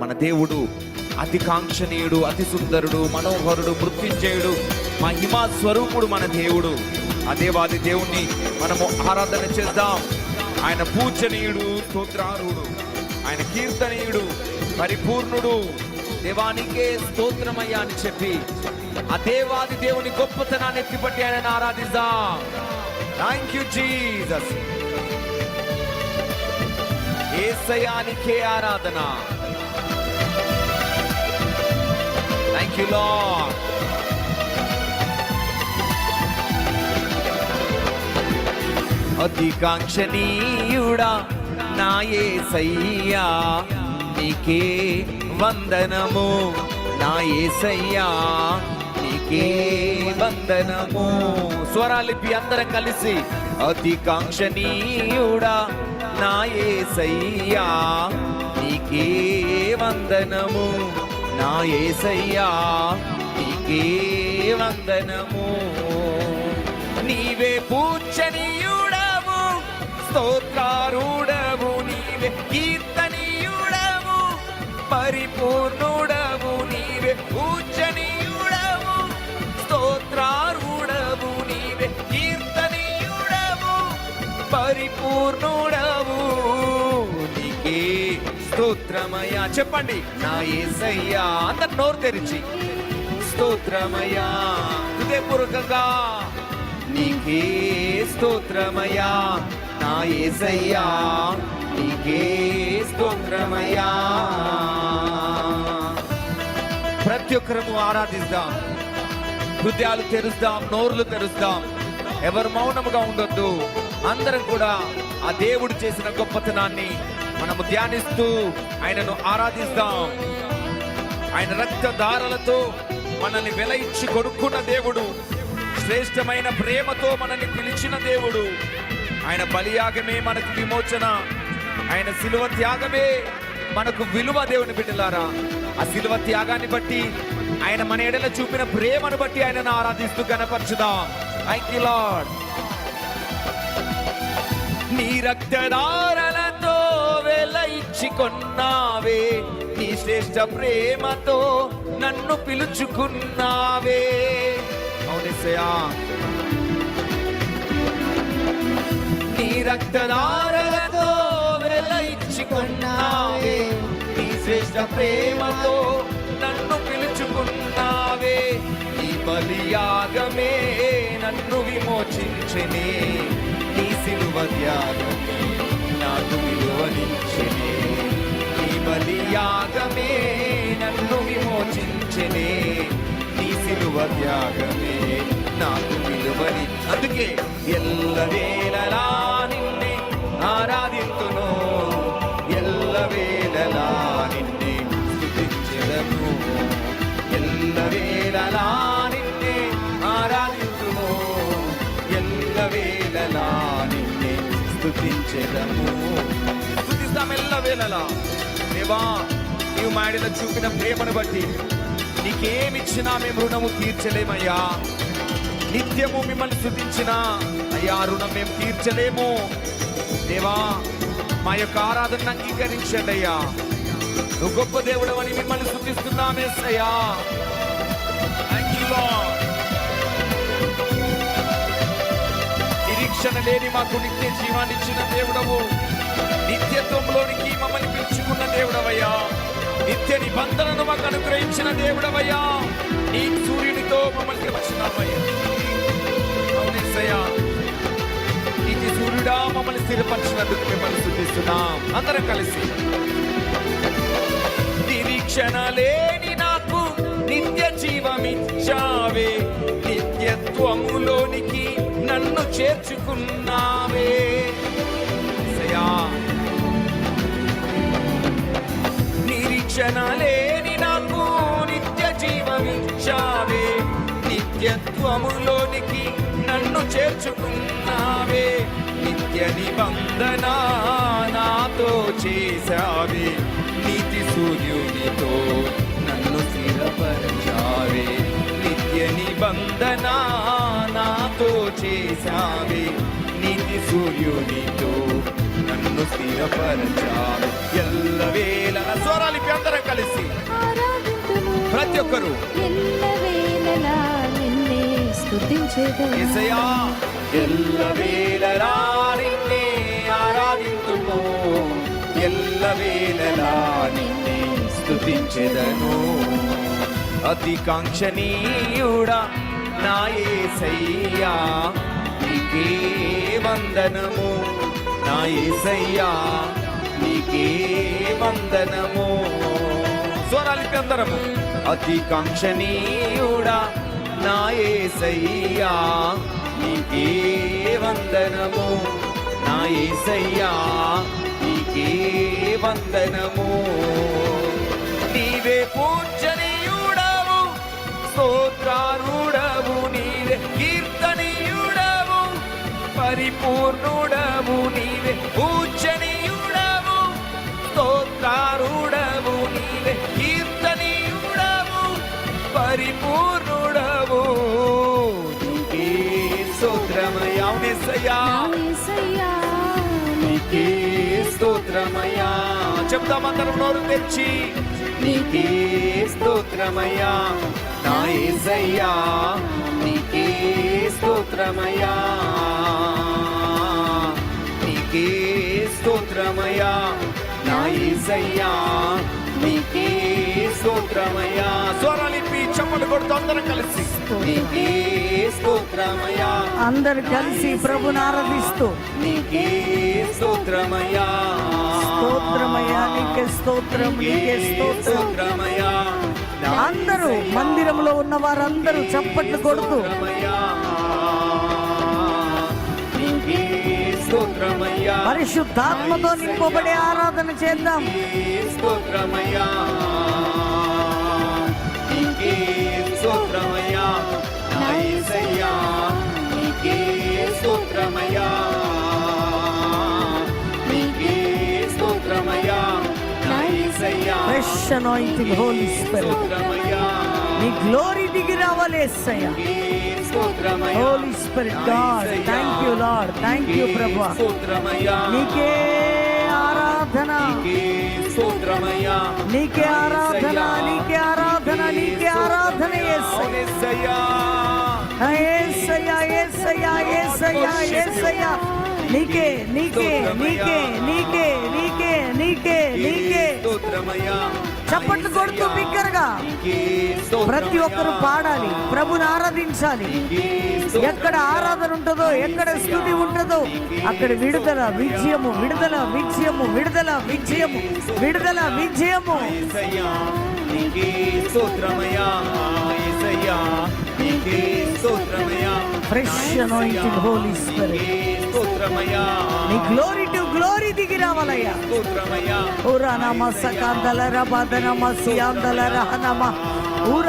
మన దేవుడు అతి కాంక్షణీయుడు అతి సుందరుడు మనోహరుడు మృత్యుంజయుడు మహిమా స్వరూపుడు మన దేవుడు. ఆ దేవాది దేవుణ్ణి మనము ఆరాధన చేద్దాం. ఆయన పూజనీయుడు స్తోత్రారుడు. ఆయన కీర్తనీయుడు పరిపూర్ణుడు. దేవానికే స్తోత్రమయ్యా అని చెప్పి ఆ దేవాది దేవుని గొప్పతనాన్ని ఎత్తిపట్టి ఆయన ఆరాధిద్దాం. థ్యాంక్ యూ జీసస్ ఏసయానికే ఆరాధన. థ్యాంక్ యూ లార్డ్ అతికాంక్షణీయుడా నీకే వందనము. నాయే సయ్యా నీకే వందనము. స్వరాలిపి అందరం కలిసి అధికాంక్షణీయుడా నాయే సయ్యా నీకే వందనము. నా ఏసయ్యా నీకే వందనము. నీవే పూజనీయుడవు స్తోత్రారుడము నీవే కీర్తనీయుడము పరిపూర్ణుడము నీవే పూజనీయుడవు స్తోత్రారుడము నీవే కీర్తనీయుడము పరిపూర్ణుడవు స్తోత్రమయ్యా. చెప్పండి. నా ఏసయ్యా అందరు నోరు తెరిచి. స్తోత్రమయ్యా హృదయపూర్వకంగా. నీకే స్తోత్రమయ్యా నా ఏసయ్యా నీకే స్తోత్రమయ్యా. ప్రతి ఒక్కరము ఆరాధిస్తాం. హృదయాలు తెరుస్తాం నోరులు తెరుస్తాం. ఎవరు మౌనముగా ఉండొద్దు. అందరం కూడా ఆ దేవుడు చేసిన గొప్పతనాన్ని మనము ధ్యానిస్తూ ఆయనను ఆరాధిస్తాం. ఆయన రక్తధారలతో మనల్ని వెల ఇచ్చి దేవుడు. శ్రేష్టమైన ప్రేమతో మనల్ని పిలిచిన దేవుడు. ఆయన బలియాగమే మనకు విమోచన. ఆయన శిలువ త్యాగమే మనకు విలువ దేవుని బిడ్డలారా. ఆ శిలువ త్యాగాన్ని బట్టి ఆయన మన ఎడల చూపిన ప్రేమను బట్టి ఆయనను ఆరాధిస్తూ గనపరచుదాం. థ్యాంక్ యూ లార్డ్ నీ రక్తధారలతో ఇచ్చి కొన్నావే నీ శ్రేష్ట ప్రేమతో నన్ను పిలుచుకున్నావే. అవునిసయా నీ రక్తదారలతో వెల ఇచ్చి కొన్నావే నీ శ్రేష్ట ప్రేమతో నన్ను పిలుచుకున్నావే. నీ బలియాగమే నన్ను విమోచించనే. నీ సిలువ త్యాగం విలువనిచ్చనే నీ బలియాగమే నన్ను విమోచించనే. నీ సిలువ త్యాగమే నాకు విలువని. అందుకే ఎల్లవేళలా నిన్నే ఆరాధితును. ఎల్లవేళలా నిన్నే స్తుతించెదను ఎల్లవేళలా నిన్నే ఆరాధితును. ఎల్లవేళలా నిన్నే స్థుతించదము మెల్ల ఎల్లవేళలా దేవా నీవు మాడిలో చూపిన ప్రేమను బట్టి నీకేమిచ్చినా మేము రుణము తీర్చలేమయ్యా. నిత్యము మిమ్మల్ని శుద్ధించిన అయ్యా రుణం మేము తీర్చలేము. దేవా మా యొక్క ఆరాధన అంగీకరించండి అయ్యా. నువ్వు గొప్ప దేవుడు అని మిమ్మల్ని స్థుతిస్తున్నామేసయ్యా నిరీక్షణ లేని మాకు నిత్య జీవాన్ని ఇచ్చిన దేవుడవు. నిత్యత్వంలోనికి మమ్మల్ని పిలుచుకున్న దేవుడవయ్యా. నిత్య నిబంధనను మాకు అనుగ్రహించిన దేవుడవయ్యా. నీ సూర్యునితో మమ్మల్ని వచ్చినావయ్యా అవునేసయ్యా నీతి సూర్యుడా మమ్మల్ని స్థిరపరిచినందుకు మిమ్మల్ని స్థుతిస్తున్నాం. అందరం కలిసి. నిరీక్షణ లేని నాకు నిత్య జీవమిచ్చావే. నిత్యత్వములోనికి నన్ను చేర్చుకున్నావే. చేర్చుకున్నావే. నిత్య నిబంధన నాతో చేశావే. నీతి సూర్యునితో నన్ను స్థిరపరచావే. నిత్య నిబంధన నాతో చేశావే. నీతి సూర్యునితో నన్ను స్థిరపరచావే. ఎల్లవేళ స్వరాలి అందరం కలిసి ప్రతి ఒక్కరు స్తుతించెదను. ఏసయ్యా ఎల్లవేళలా నిన్నే ఆరాధింతుము. ఎల్లవేళలా నిన్నే స్తుతించెదను. అతి కాంక్షణీయుడా నీకే వందనము. నాయసయ్యా నీకే వందనము. స్వరాలిపి అందరము. అతికాంక్షణీయుడా నా యేసయ్యా నీకే వందనము. నా యేసయ్యా నీకే వందనము. నీవే పూజనీయుడవు స్తోత్రారుడవు నీవే కీర్తనీయుడవు పరిపూర్ణుడవు నీవే పూ స్తోత్రమయ్యా. చెప్తామందరం నోరు తెచ్చి నీకే స్తోత్రమయ్యా. నా యేసయ్యా నీకే స్తోత్రమయ్యా. నీకే స్తోత్రమయ్యా. నా యేసయ్యా నీకే స్తోత్రమయ్యా. అందరం కలిసి. నీకే స్తోత్రమయ్యా. అందరు కలిసి ప్రభుని ఆరాధిస్తూ నీకే స్తోత్రమయ్యా. స్తోత్రమయ్యా నీకే స్తోత్రం నీకే స్తోత్రం. స్తోత్రమయ్యా. అందరూ మందిరంలో ఉన్న వారందరూ చప్పట్లు కొడుతూ. స్తోత్రమయ్యా నీకే స్తోత్రమయ్యా. పరిశుద్ధాత్మతో నింపబడే ఆరాధన చేద్దాం. నీకే స్తోత్రమయ్యా. ఫ్రెష్ అనాయింటింగ్ హోలీ స్పిరిట్ స్తోత్రమయ్యా నీ గ్లోరీ దిగి రావాలి ఎస్సయ్యా నీకే స్తోత్రమయ్యా holy spirit God thank you Lord thank you ప్రభా స్తోత్రమయ్యా నీకే ఆరాధన నీకే స్తోత్రమయ్యా నీకే ఆరాధన నీకే ఆరాధన నీకే ఆరాధన అవునేసయ్యా యేసయ్యా ఏసయ్యా ఏసయ్యా ఏసయ్యా ఏసయ్యా నీకే నీకే నీకే నీకే నీకే నీకే నీకే స్తోత్రమయ్యా చప్పట్లు కొడుతూ బిగ్గరగా ప్రతి ఒక్కరు పాడాలి ప్రభుని ఆరాధించాలి. ఎక్కడ ఆరాధన ఉంటుందో ఎక్కడ స్థుతి ఉంటుందో అక్కడ విడుదల విజయము విడుదల విజయము విడుదల విజయము విడుదల విజయము. యేసయ్యా ఫ్రెష్ అనాయింటింగ్ హోలీ స్పిరిట్ నీ గ్లోరీ టు గ్లోరీ దిగి రావాలయ్యా. ఊరా నమ సకాందల రబాద నమ సియాందల రహ నమ. ఊరా